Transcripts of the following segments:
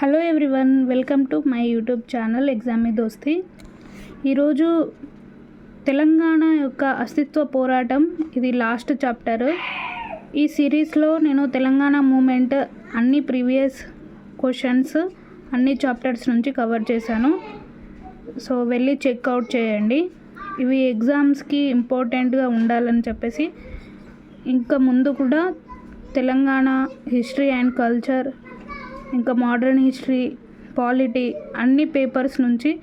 Hello everyone welcome to my YouTube channel ఎగ్జామీ దోస్తి ఈరోజు తెలంగాణ యొక్క అస్తిత్వ పోరాటం ఇది లాస్ట్ చాప్టర్ ఈ సిరీస్లో నేను తెలంగాణ మూమెంట్ అన్ని ప్రీవియస్ క్వశ్చన్స్ అన్ని చాప్టర్స్ నుంచి కవర్ చేశాను. సో వెళ్ళి చెక్అవుట్ చేయండి. ఇవి ఎగ్జామ్స్కి ఇంపార్టెంట్గా ఉండాలని చెప్పేసి ఇంకా ముందు కూడా తెలంగాణ హిస్టరీ అండ్ కల్చర్ ఇంకా మోడర్న్ హిస్టరీ పాలిటీ అన్ని పేపర్స్ నుంచి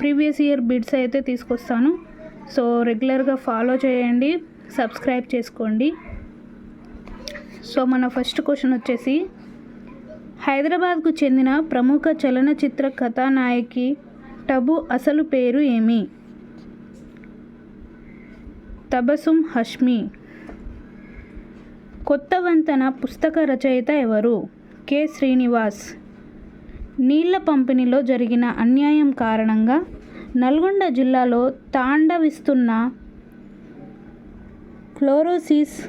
ప్రీవియస్ ఇయర్ బిడ్స్ అయితే తీసుకొస్తాను. సో రెగ్యులర్గా ఫాలో చేయండి సబ్స్క్రైబ్ చేసుకోండి. సో మన ఫస్ట్ క్వశ్చన్ వచ్చేసి హైదరాబాద్కు చెందిన ప్రముఖ చలనచిత్ర కథానాయకి టబు అసలు పేరు ఏమి? తబసుం హష్మి. కొత్త వంతెన పుస్తక రచయిత ఎవరు? కె. శ్రీనివాస్. నీళ్ళ పంపిణీలో జరిగిన అన్యాయం కారణంగా నల్గొండ జిల్లాలో తాండవిస్తున్న క్లోరోసిస్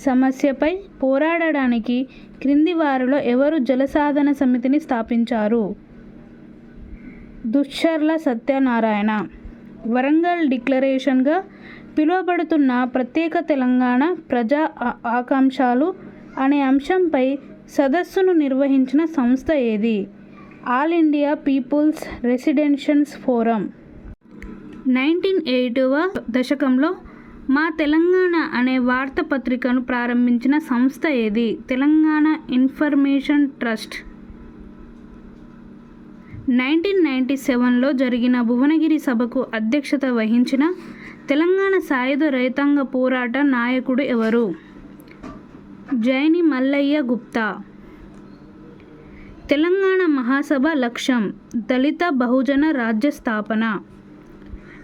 సమస్యపై పోరాడడానికి క్రింది వారిలో ఎవరు జలసాధన సమితిని స్థాపించారు? దుశ్చర్ల సత్యనారాయణ. వరంగల్ డిక్లరేషన్గా పిలువబడుతున్న ప్రత్యేక తెలంగాణ ప్రజా ఆ- ఆకాంక్షలు అనే అంశంపై సదస్సును నిర్వహించిన సంస్థ ఏది? All India people's residentials forum. Nineteen ఎయిటవ దశకంలో మా తెలంగాణ అనే వార్తాపత్రికను ప్రారంభించిన సంస్థ ఏది? Telangana information trust. Nineteen ninety సెవెన్లో జరిగిన భువనగిరి సభకు అధ్యక్షత వహించిన తెలంగాణ సాయుధ రైతాంగ పోరాట నాయకుడు ఎవరు? జైని మల్లయ్య గుప్తా. తెలంగాణ మహాసభ లక్ష్యం దళిత బహుజన రాజ్య స్థాపన.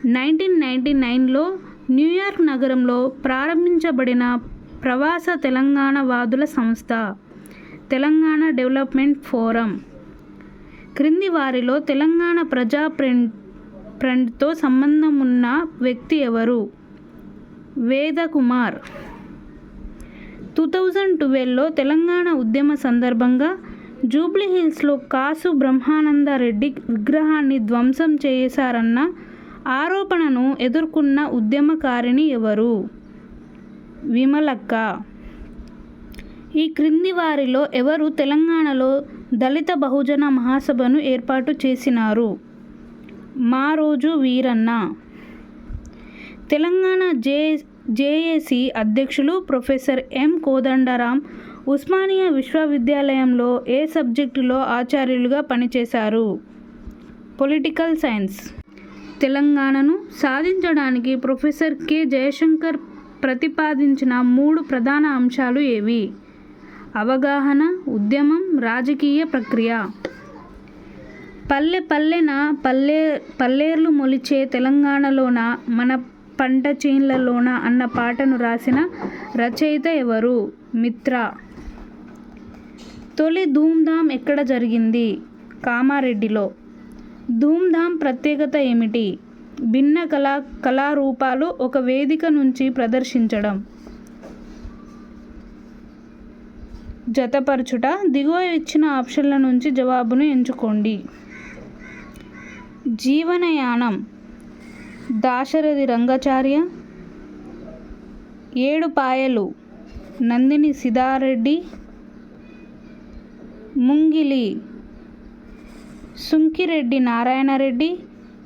నైన్టీన్ నైంటీ నైన్లో న్యూయార్క్ నగరంలో ప్రారంభించబడిన ప్రవాస తెలంగాణ వాదుల సంస్థ తెలంగాణ డెవలప్మెంట్ ఫోరం. క్రింది వారిలో తెలంగాణ ప్రజా ఫ్రంట్ ఫ్రెండ్తో సంబంధం ఉన్న వ్యక్తి ఎవరు? వేదకుమార్ టూ థౌజండ్ ట్వెల్వ్లో తెలంగాణ ఉద్యమ సందర్భంగా జూబ్లీ హిల్స్లో కాసు బ్రహ్మానంద రెడ్డి విగ్రహాన్ని ధ్వంసం చేశారన్న ఆరోపణను ఎదుర్కొన్న ఉద్యమకారిణి ఎవరు? విమలక్క. ఈ క్రింది వారిలో ఎవరు తెలంగాణలో దళిత బహుజన మహాసభను ఏర్పాటు చేసినారు? మా రోజు వీరన్న. తెలంగాణ జే జేఏసీ అధ్యక్షులు ప్రొఫెసర్ ఎం కోదండరాం ఉస్మానియా విశ్వవిద్యాలయంలో ఏ సబ్జెక్టులో ఆచార్యులుగా పనిచేశారు? Political science. తెలంగాణను సాధించడానికి ప్రొఫెసర్ కె. జయశంకర్ ప్రతిపాదించిన మూడు ప్రధాన అంశాలు ఏవి? అవగాహన ఉద్యమం రాజకీయ ప్రక్రియ. పల్లె పల్లెన పల్లె పల్లేర్లు మొలిచే తెలంగాణలోన? మన పంట చేన్లలోన అన్న పాటను రాసిన రచయిత ఎవరు? మిత్ర. తొలి ధూమ్ధామ్ ఎక్కడ జరిగింది? కామారెడ్డిలో. ధూమ్ధామ్ ప్రత్యేకత ఏమిటి? భిన్న కళా కళారూపాలు ఒక వేదిక నుంచి ప్రదర్శించడం. జతపరచుట దిగువ ఇచ్చిన ఆప్షన్ల నుంచి జవాబును ఎంచుకోండి. జీవనయానం. దాశరథి రంగాచార్య ఏడుపాయలు నందిని సిదారెడ్డి ముంగిలి సుంకిరెడ్డి నారాయణరెడ్డి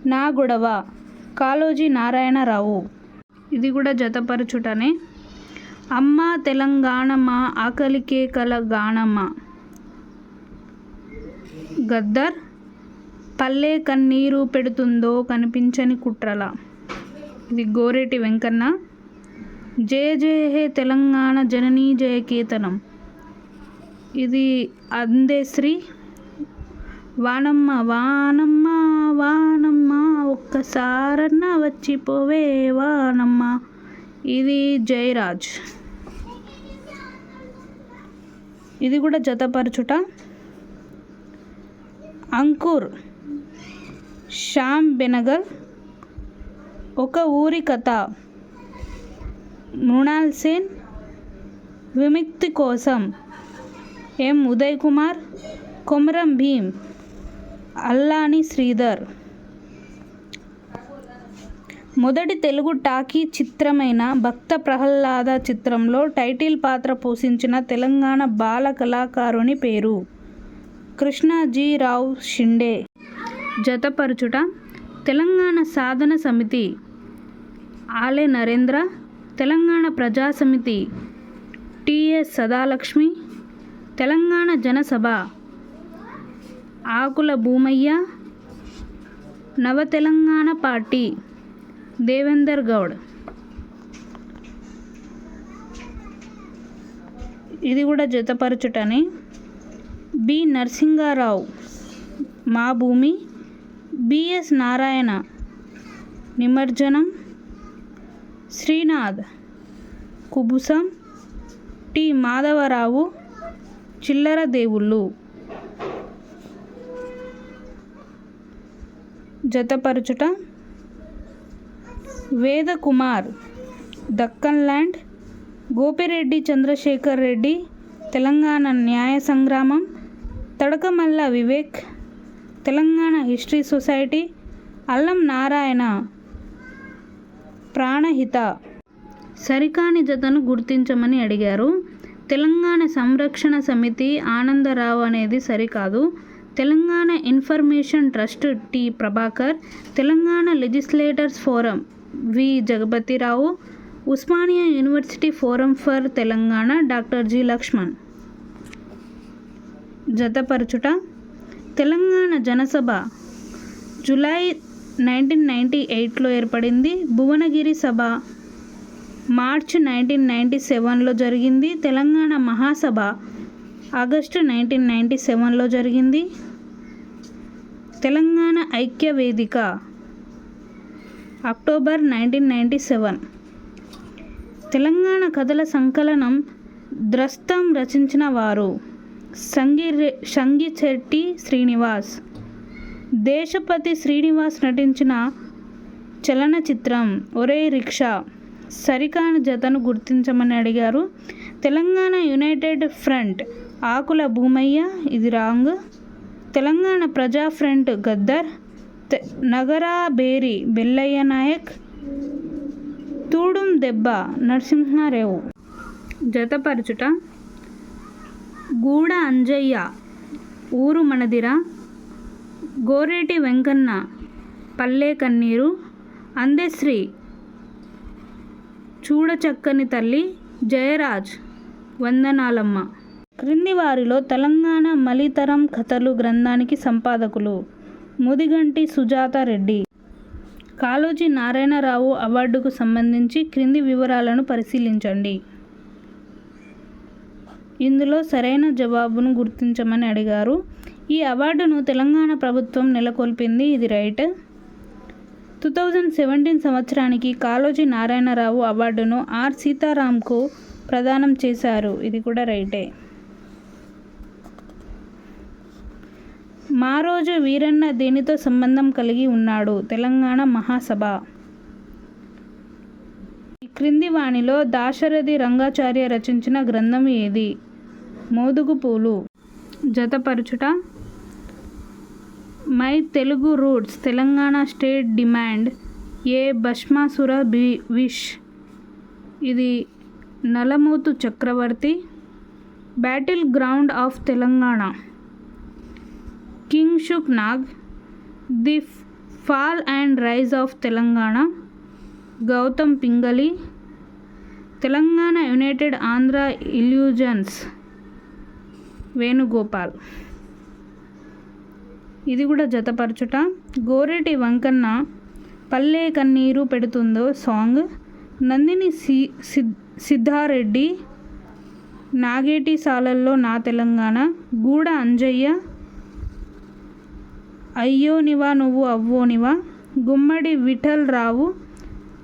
నా గొడవ కాళోజీ నారాయణరావు. ఇది కూడా జతపరచుటనే. అమ్మ తెలంగాణమ్మ ఆకలికే కల గానమ్మ. గద్దర్ పల్లె కన్నీరు పెడుతుందో కనిపించని కుట్రల. ఇది గోరేటి వెంకన్న. జయ జయ హే తెలంగాణ జననీ జయ కీర్తనం. ఇది అందేశ్రీ వానమ్మ వానమ్మ వానమ్మ ఒక్కసారన్న వచ్చిపోవే వానమ్మ. ఇది జయరాజ్. ఇది కూడా జతపరచుట. అంకుర్. శ్యామ్ బెనగల్. ఒక ఊరి కథ. మృణాల్ సేన్ విముక్తి కోసం ఎం. ఉదయ్ కుమార్ కొమరం భీమ్ అల్లాని శ్రీధర్. మొదటి తెలుగు టాకీ చిత్రమైన భక్త ప్రహ్లాద చిత్రంలో టైటిల్ పాత్ర పోషించిన తెలంగాణ బాల కళాకారుని పేరు కృష్ణాజీరావు షిండే. జతపరచుట తెలంగాణ సాధన సమితి ఆలే నరేంద్ర తెలంగాణ ప్రజా సమితి టిఎస్ సదాలక్ష్మి తెలంగాణ జనసభ ఆకుల భూమయ్య నవ తెలంగాణ పార్టీ దేవేందర్ గౌడ్. ఇది కూడా జతపరచుటని బి నరసింగారావు మా భూమి బిఎస్ నారాయణ నిమజ్జనం శ్రీనాథ్ కుబుసం టి. మాధవరావు చిల్లర దేవుళ్ళు జతపరచుట Vedakumar Deccan land Gopireddy Chandrashekar Reddy Telangana Nyaya Sangramam Tadakamalla Vivek Telangana history society Allam Narayana Pranahita. సరికాని జతను గుర్తించమని అడిగారు. తెలంగాణ సంరక్షణ సమితి ఆనందరావు అనేది సరికాదు. Telangana information trust T Prabhakar Telangana legislators forum V Jagapathirao Osmania university forum for Telangana doctor G Laxman. జతపరచుట Telangana Janasabha July nineteen ninety ఎయిట్లో ఏర్పడింది. Bhuvanagiri Sabha March nineteen ninety సెవెన్లో జరిగింది. Telangana Mahasabha August nineteen ninety సెవెన్లో జరిగింది. Telangana Aikya Vedika October nineteen ninety seven. Telangana కథల సంకలనం ద్రస్తం రచించిన వారు సంగి సంగిచెట్టి శ్రీనివాస్. దేశపతి శ్రీనివాస్ నటించిన చలనచిత్రం ఒరే రిక్షా సరికాని జతను గుర్తించమని అడిగారు. తెలంగాణ యునైటెడ్ ఫ్రంట్ ఆకుల భూమయ్య ఇది రాంగ్. తెలంగాణ ప్రజా ఫ్రంట్ గద్దర్ తె- నగరా బేరి బెల్లయ్య నాయక్ తూడుం దెబ్బ నరసింహారావు జతపరచుట గూడ అంజయ్య ఊరు మనదిర గోరేటి వెంకన్న పల్లె కన్నీరు అందెశ్రీ చూడచక్కని తల్లి జయరాజ్ వందనాలమ్మ. క్రింది వారిలో తెలంగాణ మలితరం కథలు గ్రంథానికి సంపాదకులు ముదిగంటి సుజాత రెడ్డి. కాళోజీ నారాయణరావు అవార్డుకు సంబంధించి క్రింది వివరాలను పరిశీలించండి. ఇందులో సరైన జవాబును గుర్తించమని అడిగారు. ఈ అవార్డును తెలంగాణ ప్రభుత్వం నెలకొల్పింది. ఇది రైట్. టూ థౌజండ్ సెవెంటీన్ సంవత్సరానికి కాళోజీ నారాయణరావు అవార్డును ఆర్. సీతారాంకు ప్రదానం చేశారు. ఇది కూడా రైటే. మారోజు వీరన్న దేనితో సంబంధం కలిగి ఉన్నాడు? తెలంగాణ మహాసభ. క్రింది వాణిలో దాశరథి రంగాచార్య రచించిన గ్రంథం ఏది? మోదుగు పూలు జతపరచుట my Telugu roots Telangana state demand a Bhasmasura be wish. ఇది Nalamothu Chakravarthy battle ground of Telangana. Kingshuk Nag the fall and rise of Telangana. Gautam Pingle Telangana united Andhra illusions. Venugopal. ఇది కూడా జతపరచుట. గోరెటి వంకన్న పల్లె కన్నీరు పెడుతుందో song. Nandini C Sid- Siddareddy నాగేటి సాలల్లో నా తెలంగాణ. గూడ అంజయ్య అయ్యోనివా నువ్వు అవ్వోనివా గుమ్మడి విఠల్ రావు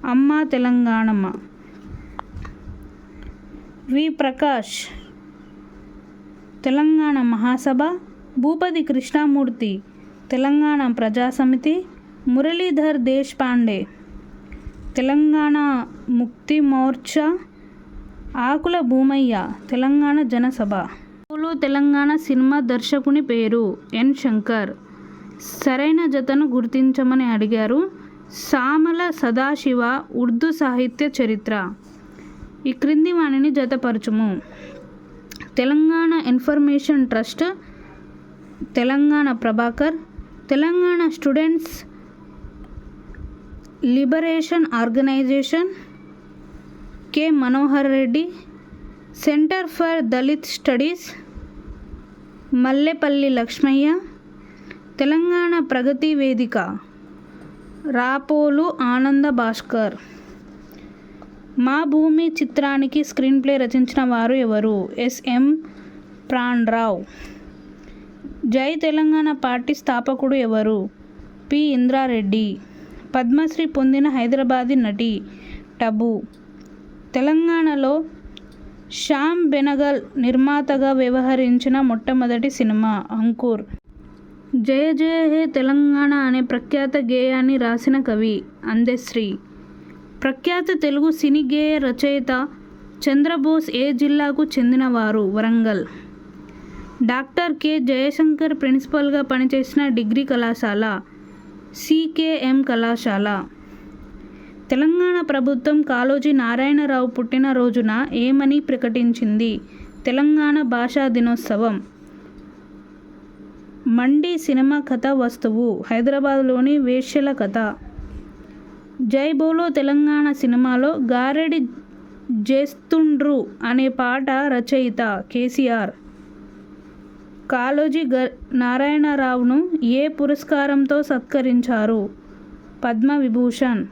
అమ్మ తెలంగాణమ్మ. వి ప్రకాష్ తెలంగాణ మహాసభ భూపతి కృష్ణమూర్తి తెలంగాణ ప్రజాసమితి మురళీధర్ దేశ్పాండే. తెలంగాణ ముక్తి మోర్చా ఆకుల భూమయ్య తెలంగాణ జనసభ. పోలో తెలంగాణ సినిమా దర్శకుని పేరు ఎన్. శంకర్. సరైన జతను గుర్తించమని అడిగారు సామల సదాశివ ఉర్దూ సాహిత్య చరిత్ర. ఈ క్రింది వాణిని జతపరచుము. Telangana information trust Telangana Prabhakar Telangana students liberation organisation K Manohar Reddy centre for Dalit studies Mallepalli Laxmaiah Telangana Pragathi Vedika Rapolu Ananda Bhaskar. మా భూమి చిత్రానికి స్క్రీన్ ప్లే రచించిన వారు ఎవరు? S M Pranarao. Jai Telangana party స్థాపకుడు ఎవరు? P. Indra Reddy. Padmashri పొందిన హైదరాబాదీ నటి టబు తెలంగాణలో శ్యామ్ బెనగల్ నిర్మాతగా వ్యవహరించిన మొట్టమొదటి సినిమా అంకుర్. జయ జయ హే తెలంగాణ అనే ప్రఖ్యాత గేయాన్ని రాసిన కవి అందశ్రీ. ప్రఖ్యాత తెలుగు సినీ గేయ రచయిత చంద్రబోస్ ఏ జిల్లాకు చెందినవారు? వరంగల్. Doctor K. జయశంకర్ ప్రిన్సిపల్గా పనిచేసిన డిగ్రీ కళాశాల సికేఎం కళాశాల. తెలంగాణ ప్రభుత్వం కాళోజీ నారాయణరావు పుట్టినరోజున ఏమని ప్రకటించింది? తెలంగాణ భాషా దినోత్సవం. మండి సినిమా కథ వస్తువు హైదరాబాద్లోని వేశ్యల కథ. జై బోలో తెలంగాణ సినిమాలో గారెడి జేస్తుండ్రు అనే పాట రచయిత కేసీఆర్. కాళోజీ గ నారాయణరావును ఏ పురస్కారంతో సత్కరించారు? పద్మ విభూషణ్.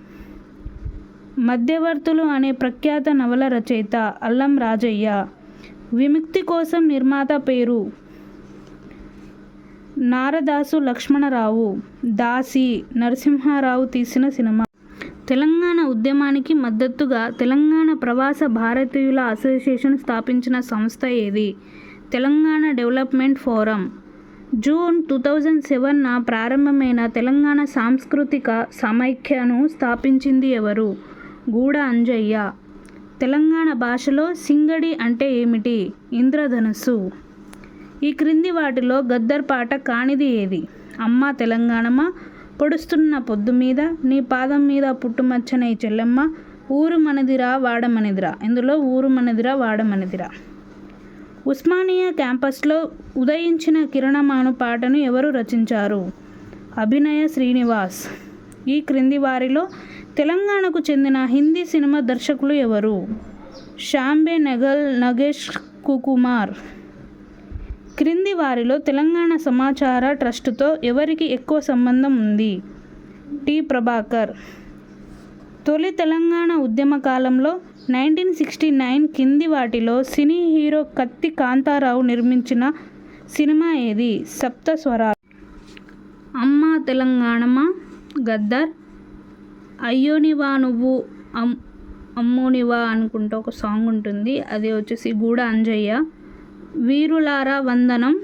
మధ్యవర్తులు అనే ప్రఖ్యాత నవల రచయిత అల్లం రాజయ్య. విముక్తి కోసం నిర్మాత పేరు నారదాసు లక్ష్మణరావు. దాసి నరసింహారావు తీసిన సినిమా. తెలంగాణ ఉద్యమానికి మద్దతుగా తెలంగాణ ప్రవాస భారతీయుల అసోసియేషన్ స్థాపించిన సంస్థ ఏది? Telangana development forum. June two thousand seven ప్రారంభమైన తెలంగాణ సాంస్కృతిక సమైక్యను స్థాపించింది ఎవరు? గూడ అంజయ్య. తెలంగాణ భాషలో సింగడి అంటే ఏమిటి? ఇంద్రధనుస్సు. ఈ క్రింది వాటిలో గద్దర్ పాట కానిది ఏది? అమ్మ తెలంగాణమా? పొడుస్తున్న పొద్దు మీద నీ పాదం మీద పుట్టుమచ్చనే చెల్లెమ్మ ఊరు మనదిరా వాడమనిదిరా ఇందులో ఊరు మనదిరా వాడమనిదిరా ఉస్మానియా క్యాంపస్లో ఉదయించిన కిరణమాను పాటను ఎవరు రచించారు? అభినయ శ్రీనివాస్. ఈ క్రింది వారిలో తెలంగాణకు చెందిన హిందీ సినిమా దర్శకులు ఎవరు? షాంబే నెగల్ నగేష్ కుకుమార్. క్రింది వారిలో తెలంగాణ సమాచార ట్రస్టుతో ఎవరికి ఎక్కువ సంబంధం ఉంది? టి. ప్రభాకర్. తొలి తెలంగాణ ఉద్యమ కాలంలో నైన్టీన్ సిక్స్టీ నైన్ కింది వాటిలో సినీ హీరో కత్తి కాంతారావు నిర్మించిన సినిమా ఏది? సప్త స్వరాలు. అమ్మ తెలంగాణమా? గద్దర్. అయ్యోనివా నువ్వు అమ్ అమ్మోనివా అనుకుంటూ ఒక సాంగ్ ఉంటుంది. అది వచ్చేసి గూడ అంజయ్య. వీరులారా వందనం.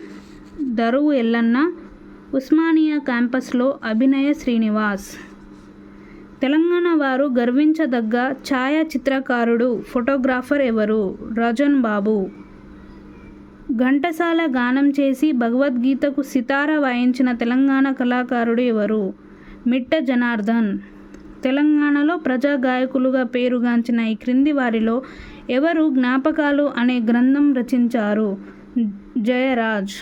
దరువు ఎల్లన్న ఉస్మానియా క్యాంపస్లో అభినయ శ్రీనివాస్. తెలంగాణ వారు గర్వించదగ్గ ఛాయాచిత్రకారుడు ఫోటోగ్రాఫర్ ఎవరు? రజన్ బాబు. ఘంటసాల గానం చేసి భగవద్గీతకు సితార వాయించిన తెలంగాణ కళాకారుడు ఎవరు? మిట్ట జనార్దన్. తెలంగాణలో ప్రజా గాయకులుగా పేరుగాంచిన ఈ క్రింది వారిలో ఎవరు జ్ఞాపకాలు అనే గ్రంథం రచించారు? జయరాజ్.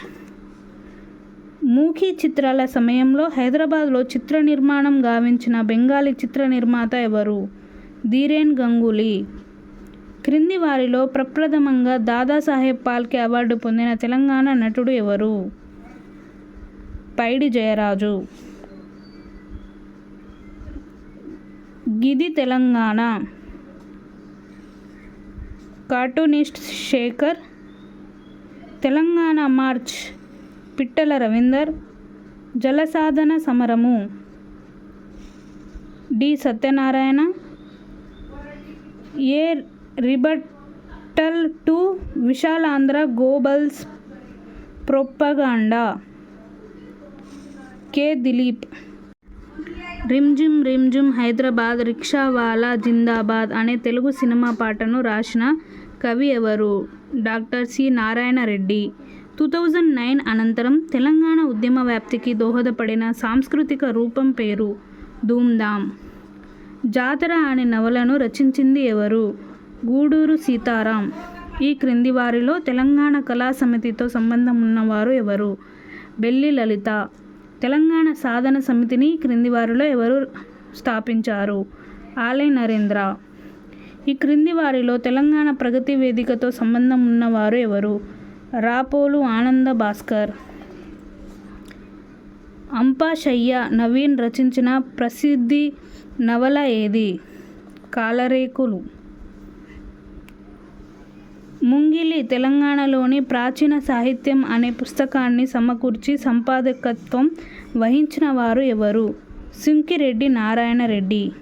మూఖి చిత్రాల సమయంలో హైదరాబాద్లో చిత్ర నిర్మాణం గావించిన బెంగాలీ చిత్ర నిర్మాత ఎవరు? ధీరేన్ గంగూలీ. క్రింది వారిలో ప్రప్రథమంగా దాదాసాహెబ్ పాల్కే అవార్డు పొందిన తెలంగాణ నటుడు ఎవరు? పైడి జయరాజు. గిది Telangana. Cartoonist Shekar Telangana march Pittala Ravinder Jalasadhana Samaramu. D. Satyanarayana a. Rebuttal to Visalandhra Goebbels propaganda K. Dileep Rimjhim Rimjhim Hyderabad Rickshawala Zindabad అనే తెలుగు సినిమా పాటను రాసిన కవి ఎవరు? Doctor C. Narayana Reddy. Two thousand nine అనంతరం తెలంగాణ ఉద్యమ వ్యాప్తికి దోహదపడిన సాంస్కృతిక రూపం పేరు ధూమ్ధామ్ జాతర అనే నవలను రచించింది ఎవరు? గూడూరు సీతారాం. ఈ క్రింది వారిలో తెలంగాణ కళా సమితితో సంబంధం ఉన్నవారు ఎవరు? బెల్లి లలిత తెలంగాణ సాధన సమితిని క్రింది వారిలో ఎవరు స్థాపించారు? ఆలయ నరేంద్ర. ఈ క్రింది వారిలో తెలంగాణ ప్రగతి వేదికతో సంబంధం ఉన్నవారు ఎవరు? రాపోలు ఆనంద భాస్కర్. అంపాశయ్య నవీన్ రచించిన ప్రసిద్ధి నవల ఏది? కాలరేకులు. ముంగిలి తెలంగాణలోని ప్రాచీన సాహిత్యం అనే పుస్తకాన్ని సమకూర్చి సంపాదకత్వం వహించిన వారు ఎవరు? సుంకిరెడ్డి నారాయణ రెడ్డి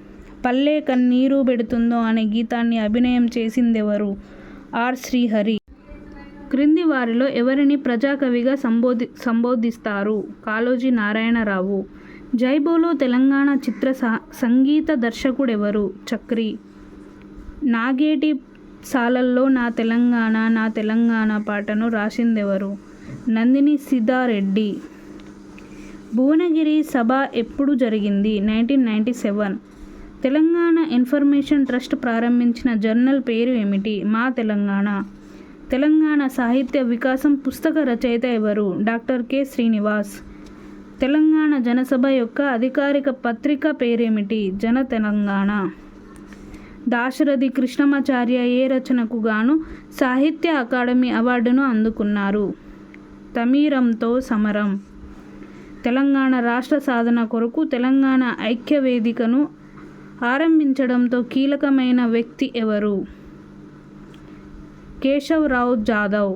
పల్లె కన్నీరు పెడుతుందో అనే గీతాన్ని అభినయం చేసిందెవరు? ఆర్. శ్రీహరి. క్రింది వారిలో ఎవరిని ప్రజాకవిగా సంబోధి సంబోధిస్తారు? కాళోజీ నారాయణరావు. జైబోలో తెలంగాణ చిత్ర సంగీత దర్శకుడెవరు? చక్రి. నాగేటి సాలల్లో నా తెలంగాణ నా తెలంగాణ పాటను రాసిందెవరు? నందిని సిద్ధారెడ్డి. భువనగిరి సభ ఎప్పుడు జరిగింది? Nineteen ninety seven. Telangana information trust ప్రారంభించిన జర్నల్ పేరు ఏమిటి? మా తెలంగాణ. తెలంగాణ సాహిత్య వికాసం పుస్తక రచయిత ఎవరు? Doctor K. శ్రీనివాస్. తెలంగాణ జనసభ యొక్క అధికారిక పత్రిక పేరేమిటి? జన తెలంగాణ. దాశరథి కృష్ణమాచార్య ఏ రచనకు గాను సాహిత్య అకాడమీ అవార్డును అందుకున్నారు. తమీరంతో సమరం. తెలంగాణ రాష్ట్ర సాధన కొరకు తెలంగాణ ఐక్య వేదికను ఆరంభించడంతో కీలకమైన వ్యక్తి ఎవరు? కేశవరావు జాదవ్.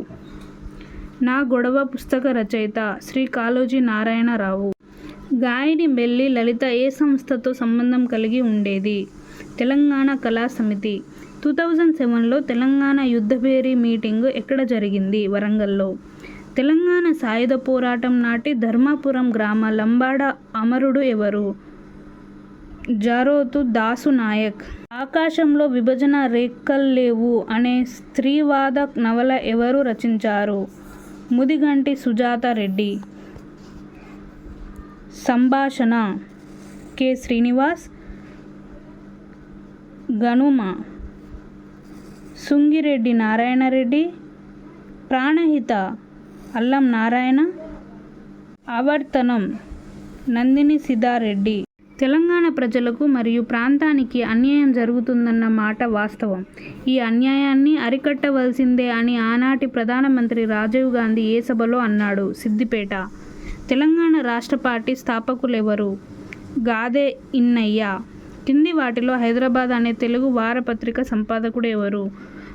నా గొడవ పుస్తక రచయిత శ్రీ కాళోజీ నారాయణరావు గాయని బెల్లి లలిత ఏ సంస్థతో సంబంధం కలిగి ఉండేది? తెలంగాణ కళా సమితి. టూ థౌజండ్ సెవెన్లో తెలంగాణ యుద్ధభేరి మీటింగు ఎక్కడ జరిగింది? వరంగల్లో. తెలంగాణ సాయుధ పోరాటం నాటి ధర్మాపురం గ్రామ లంబాడ అమరుడు ఎవరు? జారోతు దాసు నాయక్. ఆకాశంలో విభజన రేఖల్లేవు అనే స్త్రీవాద నవల ఎవరు రచించారు? ముదిగంటి సుజాత రెడ్డి. సంభాషణ. కె. శ్రీనివాస్. గనుమ. సుంగిరెడ్డి నారాయణరెడ్డి. ప్రాణహిత. అల్లం నారాయణ ఆవర్తనం నందిని సిద్ధారెడ్డి. తెలంగాణ ప్రజలకు మరియు ప్రాంతానికి అన్యాయం జరుగుతుందన్న మాట వాస్తవం. ఈ అన్యాయాన్ని అరికట్టవలసిందే అని ఆనాటి ప్రధానమంత్రి రాజీవ్ గాంధీ ఏ సభలో అన్నాడు. సిద్దిపేట. తెలంగాణ రాష్ట్ర పార్టీ స్థాపకులెవరు? గాదే ఇన్నయ్య. కింది వాటిలో హైదరాబాద్ అనే తెలుగు వారపత్రిక సంపాదకుడు ఎవరు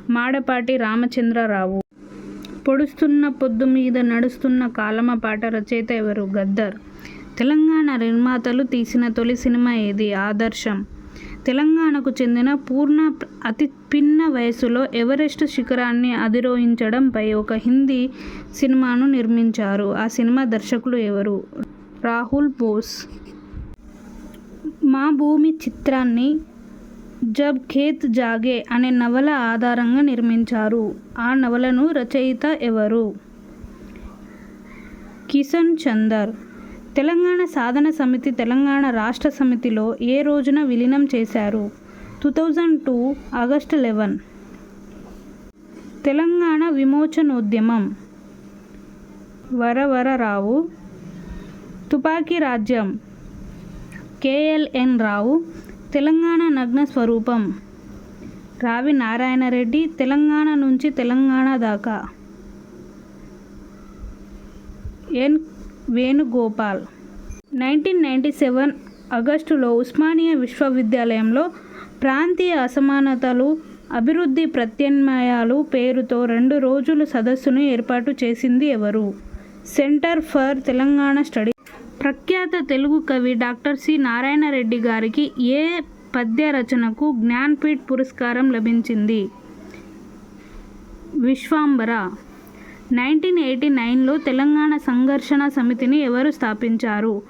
మాడపాటి రామచంద్రరావు. పొడుస్తున్న పొద్దు మీద నడుస్తున్న కాలమ పాట రచయిత ఎవరు? గద్దర్. తెలంగాణ నిర్మాతలు తీసిన తొలి సినిమా ఏది? ఆదర్శం. తెలంగాణకు చెందిన పూర్ణ అతి పిన్న వయసులో ఎవరెస్ట్ శిఖరాన్ని అధిరోహించడంపై ఒక హిందీ సినిమాను నిర్మించారు. ఆ సినిమా దర్శకులు ఎవరు? రాహుల్ బోస్. మా భూమి చిత్రాన్ని జబ్ ఖేత్ జాగే అనే నవల ఆధారంగా నిర్మించారు. ఆ నవలను రచయిత ఎవరు? కిషన్ చందర్. తెలంగాణ సాధన సమితి తెలంగాణ రాష్ట్ర సమితిలో ఏ రోజున విలీనం చేశారు? Two thousand two August eleven. Telangana Vimochanodyamam. Varavararao. Tupaki Rajyam. K L N రావు. తెలంగాణ నగ్న స్వరూపం. రావి నారాయణరెడ్డి తెలంగాణ నుంచి తెలంగాణ దాకా. N. Venugopal. Nineteen ninety seven ఆగస్టులో ఉస్మానియా విశ్వవిద్యాలయంలో ప్రాంతీయ అసమానతలు అభివృద్ధి ప్రత్యామ్నాయాలు పేరుతో రెండు రోజుల సదస్సును ఏర్పాటు చేసింది ఎవరు? సెంటర్ ఫర్ తెలంగాణ స్టడీ ప్రఖ్యాత తెలుగు కవి డాక్టర్ సి నారాయణ రెడ్డి గారికి ఏ పద్య రచనకు జ్ఞాన్పీఠ్ పురస్కారం లభించింది? విశ్వాంబర. నైన్టీన్ ఎయిటీ నైన్లో తెలంగాణ సంఘర్షణ సమితిని ఎవరు స్థాపించారు?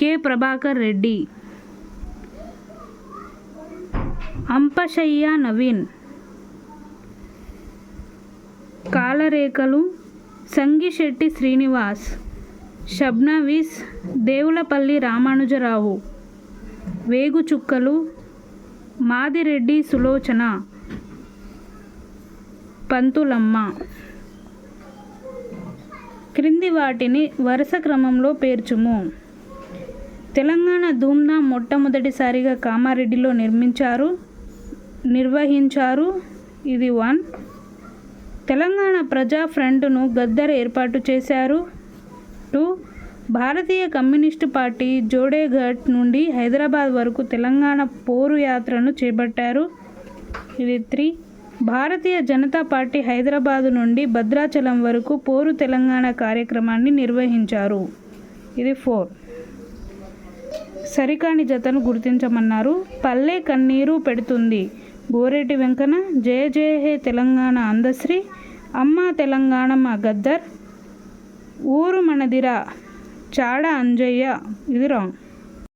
కె. ప్రభాకర్ రెడ్డి. అంపశయ్య నవీన్. కాలరేఖలు సంగిశెట్టి శ్రీనివాస్. షబ్నవీస్ దేవులపల్లి రామానుజరావు. వేగు చుక్కలు మాదిరెడ్డి సులోచన. పంతులమ్మ. క్రింది వాటిని వరుస క్రమంలో పేర్చుము. తెలంగాణ ధూమ్ధాం మొట్టమొదటిసారిగా కామారెడ్డిలో నిర్మించారు నిర్వహించారు. ఇది వన్. తెలంగాణ ప్రజా ఫ్రంట్ను గద్దర్ ఏర్పాటు చేశారు. Two Bharatiya communist party Jodeghat నుండి హైదరాబాద్ వరకు తెలంగాణ పోరు యాత్రను చేపట్టారు. ఇది త్రీ. భారతీయ జనతా పార్టీ హైదరాబాద్ నుండి భద్రాచలం వరకు పోరు తెలంగాణ కార్యక్రమాన్ని నిర్వహించారు. ఇది ఫోర్. సరికాని జతను గుర్తించమన్నారు. పల్లె కన్నీరు పెడుతుంది. గోరేటి వెంకన జయ జయ హే తెలంగాణ అందశ్రీ అమ్మ తెలంగాణ మా గద్దర్ ఊరు మనదిరా చాడ అంజయ్య ఇది రాంగ్